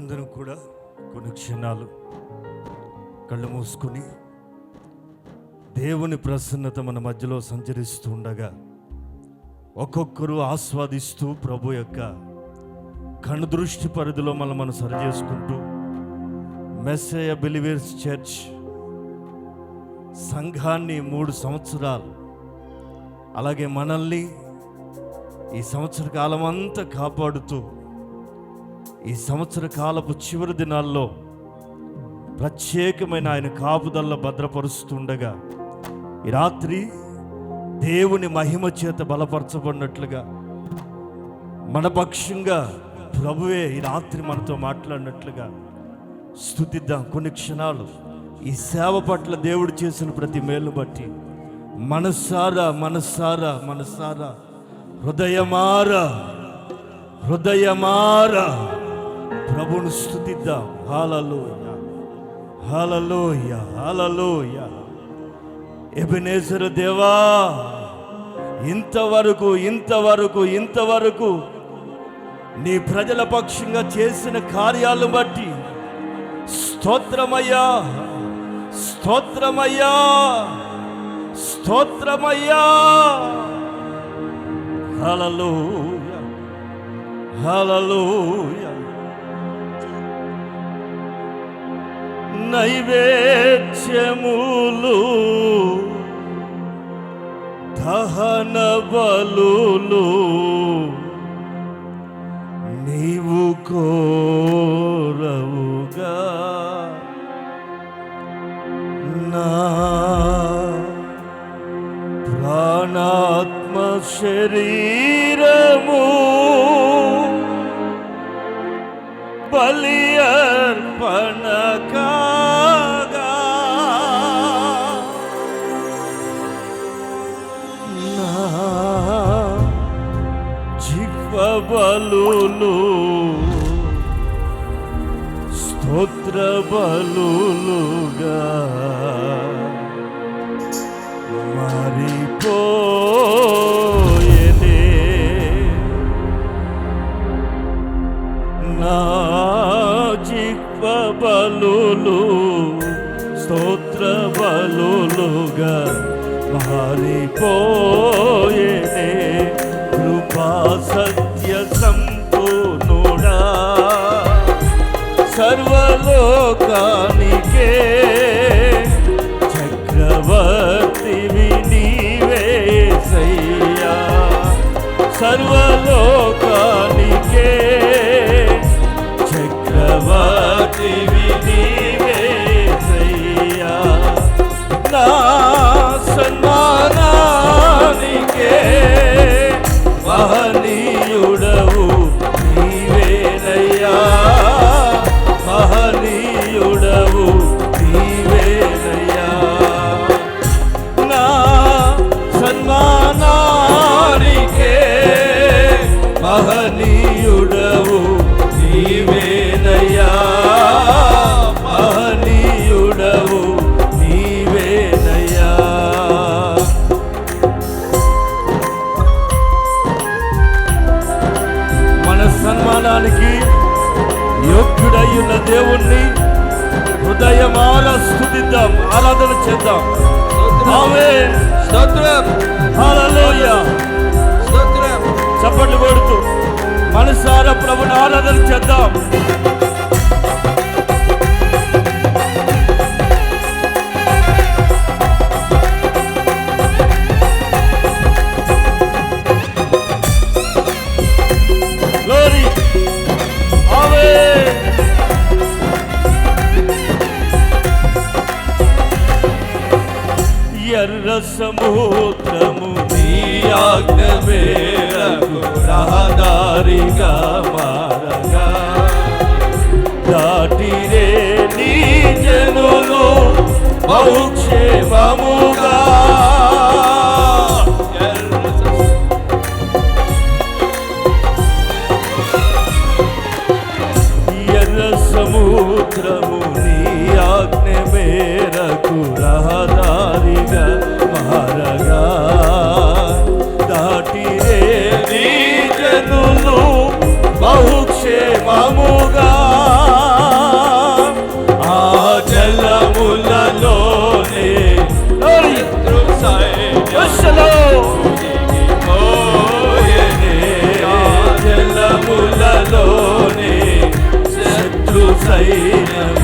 అందరం కూడా కొన్ని క్షణాలు కళ్ళు మూసుకొని దేవుని ప్రసన్నత మన మధ్యలో సంచరిస్తూ ఉండగా ఒక్కొక్కరు ఆస్వాదిస్తూ ప్రభు యొక్క కనుదృష్టి పరిధిలో మనం మనం సరి చేసుకుంటూ మెస్సయ బిలివేర్స్ చర్చ్ సంఘాన్ని మూడు సంవత్సరాలు అలాగే మనల్ని ఈ సంవత్సర కాలం అంతా కాపాడుతూ ఈ సంవత్సర కాలపు చివరి దినాల్లో ప్రత్యేకమైన ఆయన కాపుదల్లో భద్రపరుస్తుండగా ఈ రాత్రి దేవుని మహిమ చేత బలపరచబడినట్లుగా మన పక్షంగా ప్రభువే ఈ రాత్రి మనతో మాట్లాడినట్లుగా స్థుతిద్దాం. కొన్ని క్షణాలు ఈ సేవ పట్ల దేవుడు చేసిన ప్రతి మేలు బట్టి మనసారా మనసారా మనసారా హృదయమారా హృదయమారా ప్రభును స్థుతిద్దాం హాలలోయ హాలలోయ హాలలోయ ఎబినేశ్వర దేవా ఇంతవరకు ఇంతవరకు ఇంతవరకు నీ ప్రజల పక్షంగా చేసిన కార్యాలను బట్టి స్తోత్రమయ్యా స్తోత్రమయ్యా స్తోత్రమయ్యా. హలలోయ హలలోయ నైవేద్యములు దహన బలులు నీవు కోరవుగా. నా ప్రాణాత్మ శరీ బలులు స్తోత్ర బలులుగా మారిపోయేనే నా జిహ్వ బలులు స్తోత్ర బలులుగా మారిపోయేనే కృపా సత్య సంపూర్ణుడా సర్వలోకానికే సన్మానానికి యోగ్యుడయ్యున్న దేవుణ్ణి హృదయమాల స్థుతిద్దాం ఆరాధన చేద్దాం. చప్పట్లు కొడుతూ మనసారా ప్రభుని ఆరాధన చేద్దాం. ఎర్ర సముద్రము నీ ఆజ్ఞ మేరకు రహదారిగా మారగా దాటిరే నీ జనులు బహుక్షేమము Savior.